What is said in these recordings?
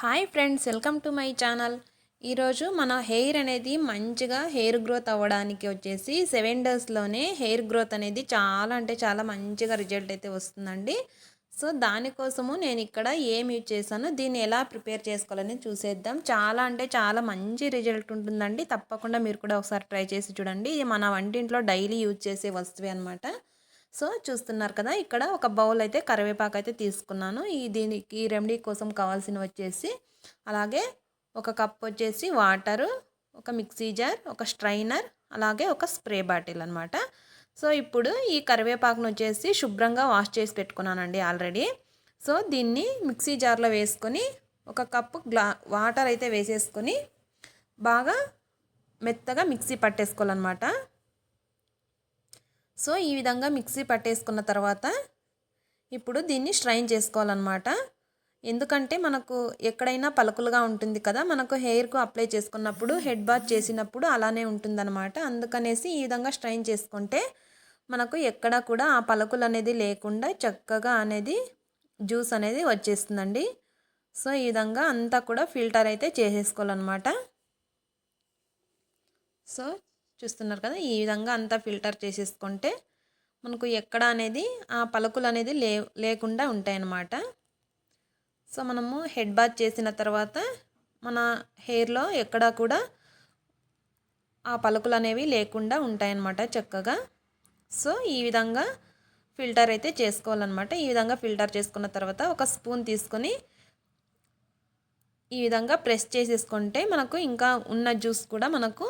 Hi friends welcome to my channel. ఈరోజు మన hair అనేది మంచిగా హెయిర్ గ్రోత్ అవ్వడానికి వచ్చేసి సెవెన్ డేస్లోనే హెయిర్ గ్రోత్ అనేది చాలా అంటే చాలా మంచిగా రిజల్ట్ అయితే వస్తుందండి. సో దానికోసము నేను ఇక్కడ ఏం యూజ్ చేశాను దీన్ని ఎలా ప్రిపేర్ చేసుకోవాలని చూసేద్దాం. చాలా అంటే చాలా మంచి రిజల్ట్ ఉంటుందండి. తప్పకుండా మీరు కూడా ఒకసారి ట్రై చేసి చూడండి. ఇది మన వంటింట్లో డైలీ యూజ్ చేసే వస్తువే అనమాట సో చూస్తున్నారు కదా ఇక్కడ ఒక బౌల్ అయితే కరివేపాకు అయితే తీసుకున్నాను. ఈ దీనికి రెమెడీ కోసం కావాల్సినవి వచ్చేసి అలాగే ఒక కప్ వచ్చేసి వాటరు ఒక మిక్సీ జార్ ఒక స్ట్రైనర్ అలాగే ఒక స్ప్రే బాటిల్ అనమాట సో ఇప్పుడు ఈ కరివేపాకును వచ్చేసి శుభ్రంగా వాష్ చేసి పెట్టుకున్నానండి ఆల్రెడీ. సో దీన్ని మిక్సీ జార్లో వేసుకొని ఒక కప్పు గ్లా వాటర్ అయితే వేసేసుకొని బాగా మెత్తగా మిక్సీ పట్టేసుకోవాలన్నమాట. సో ఈ విధంగా మిక్సీ పట్టేసుకున్న తర్వాత ఇప్పుడు దీన్ని స్ట్రైన్ చేసుకోవాలన్నమాట. ఎందుకంటే మనకు ఎక్కడైనా పలుకులుగా ఉంటుంది కదా మనకు హెయిర్కు అప్లై చేసుకున్నప్పుడు హెడ్ బాత్ చేసినప్పుడు అలానే ఉంటుందన్నమాట. అందుకనేసి ఈ విధంగా స్ట్రైన్ చేసుకుంటే మనకు ఎక్కడ కూడా ఆ పలుకులు అనేది లేకుండా చక్కగా అనేది జ్యూస్ అనేది వచ్చేస్తుందండి. సో ఈ విధంగా అంతా కూడా ఫిల్టర్ అయితే చేసేసుకోవాలన్నమాట. సో చూస్తున్నారు కదా ఈ విధంగా అంతా ఫిల్టర్ చేసేసుకుంటే మనకు ఎక్కడ అనేది ఆ పలుకులు అనేది లే లేకుండా ఉంటాయన్నమాట. సో మనము హెడ్ బాత్ చేసిన తర్వాత మన హెయిర్లో ఎక్కడ కూడా ఆ పలుకులు అనేవి లేకుండా ఉంటాయన్నమాట చక్కగా. సో ఈ విధంగా ఫిల్టర్ అయితే చేసుకోవాలన్నమాట. ఈ విధంగా ఫిల్టర్ చేసుకున్న తర్వాత ఒక స్పూన్ తీసుకొని ఈ విధంగా ప్రెస్ చేసేసుకుంటే మనకు ఇంకా ఉన్న జ్యూస్ కూడా మనకు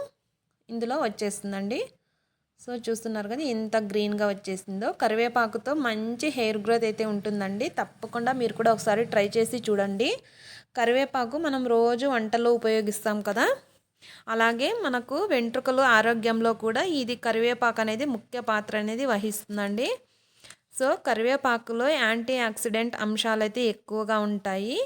ఇందులో వచ్చేస్తుందండి. సో చూస్తున్నారు కదా ఎంత గ్రీన్గా వచ్చేసిందో. కరివేపాకుతో మంచి హెయిర్ గ్రోత్ అయితే ఉంటుందండి. తప్పకుండా మీరు కూడా ఒకసారి ట్రై చేసి చూడండి. కరివేపాకు మనం రోజు వంటలో ఉపయోగిస్తాం కదా. అలాగే మనకు వెంట్రుకలు ఆరోగ్యంలో కూడా ఇది కరివేపాకు అనేది ముఖ్య పాత్ర అనేది వహిస్తుందండి. సో కరివేపాకులో యాంటీ ఆక్సిడెంట్ అంశాలు అయితే ఎక్కువగా ఉంటాయి.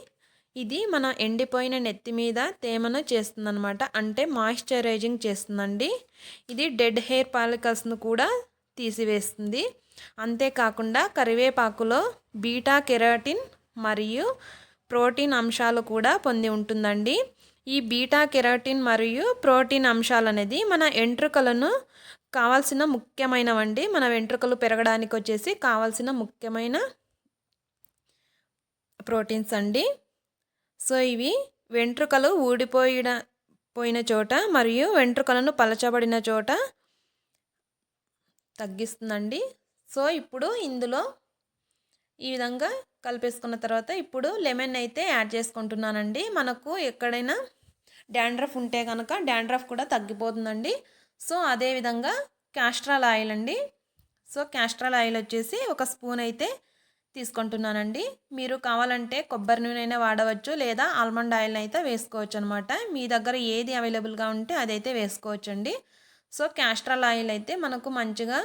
ఇది మన ఎండిపోయిన నెత్తి మీద తేమను చేస్తుందనమాట అంటే మాయిశ్చరైజింగ్ చేస్తుందండి. ఇది డెడ్ హెయిర్ పాలికల్స్ను కూడా తీసివేస్తుంది. అంతేకాకుండా కరివేపాకులో బీటా కెరాటిన్ మరియు ప్రోటీన్ అంశాలు కూడా పొంది ఉంటుందండి. ఈ బీటా కెరాటిన్ మరియు ప్రోటీన్ అంశాలు అనేది మన వెంట్రుకలను కావాల్సిన ముఖ్యమైనవండి. మన వెంట్రుకలు పెరగడానికి వచ్చేసి కావాల్సిన ముఖ్యమైన ప్రోటీన్స్ అండి. సో ఇవి వెంట్రుకలు ఊడిపోయిన పోయిన చోట మరియు వెంట్రుకలను పలచబడిన చోట తగ్గిస్తుందండి. సో ఇప్పుడు ఇందులో ఈ విధంగా కలిపేసుకున్న తర్వాత ఇప్పుడు లెమన్ అయితే యాడ్ చేసుకుంటున్నానండి. మనకు ఎక్కడైనా డాండ్రఫ్ ఉంటే కనుక డాండ్రఫ్ కూడా తగ్గిపోతుందండి. సో అదేవిధంగా క్యాస్ట్రాల్ ఆయిల్ అండి. సో క్యాస్ట్రాల్ ఆయిల్ వచ్చేసి ఒక స్పూన్ అయితే తీసుకుంటున్నానండి. మీరు కావాలంటే కొబ్బరి నూనె అయినా వాడవచ్చు లేదా ఆల్మండ్ ఆయిల్ అయితే వేసుకోవచ్చు అనమాట మీ దగ్గర ఏది అవైలబుల్గా ఉంటే అదైతే వేసుకోవచ్చండి. సో క్యాస్ట్రాల్ ఆయిల్ అయితే మనకు మంచిగా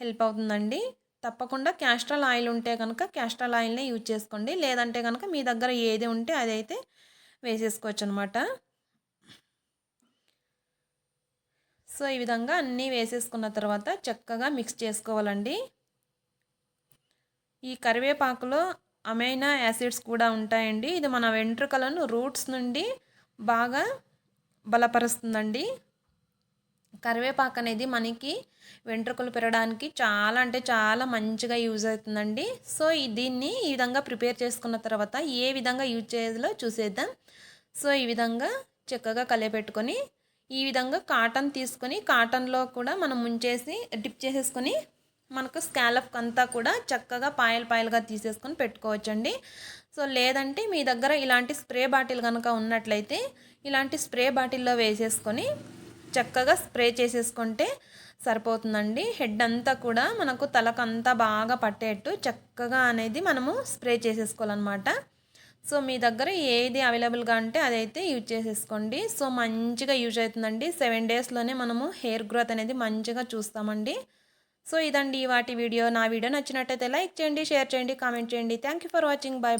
హెల్ప్ అవుతుందండి. తప్పకుండా క్యాస్ట్రాల్ ఆయిల్ ఉంటే కనుక క్యాస్ట్రాల్ ఆయిల్నే యూజ్ చేసుకోండి. లేదంటే కనుక మీ దగ్గర ఏది ఉంటే అదైతే వేసేసుకోవచ్చు అనమాట సో ఈ విధంగా అన్నీ వేసేసుకున్న తర్వాత చక్కగా మిక్స్ చేసుకోవాలండి. ఈ కరివేపాకులో అమైనా యాసిడ్స్ కూడా ఉంటాయండి. ఇది మన వెంట్రుకలను రూట్స్ నుండి బాగా బలపరుస్తుందండి. కరివేపాకు అనేది మనకి వెంట్రుకలు పెరగడానికి చాలా అంటే చాలా మంచిగా యూజ్ అవుతుందండి. సో దీన్ని ఈ విధంగా ప్రిపేర్ చేసుకున్న తర్వాత ఏ విధంగా యూజ్ చేయాలో చూసేద్దాం. సో ఈ విధంగా చక్కగా కలియపెట్టుకొని ఈ విధంగా కాటన్ తీసుకొని కాటన్లో కూడా మనం ముంచేసి డిప్ చేసేసుకొని మనకు స్కాలప్ అంతా కూడా చక్కగా పాయలు పాయలుగా తీసేసుకొని పెట్టుకోవచ్చండి. సో లేదంటే మీ దగ్గర ఇలాంటి స్ప్రే బాటిల్ కనుక ఉన్నట్లయితే ఇలాంటి స్ప్రే బాటిల్లో వేసేసుకొని చక్కగా స్ప్రే చేసేసుకుంటే సరిపోతుందండి. హెడ్ అంతా కూడా మనకు తలకంతా బాగా పట్టేట్టు చక్కగా అనేది మనము స్ప్రే చేసేసుకోవాలన్నమాట. సో మీ దగ్గర ఏది అవైలబుల్గా ఉంటే అదైతే యూజ్ చేసేసుకోండి. సో మంచిగా యూజ్ అవుతుందండి. సెవెన్ డేస్లోనే మనము హెయిర్ గ్రోత్ అనేది మంచిగా చూస్తామండి. సో ఇదండి వాటి వీడియో. నా వీడియో నచ్చినట్టయితే లైక్ చేయండి షేర్ చేయండి కామెంట్ చేయండి. Thank you for watching bye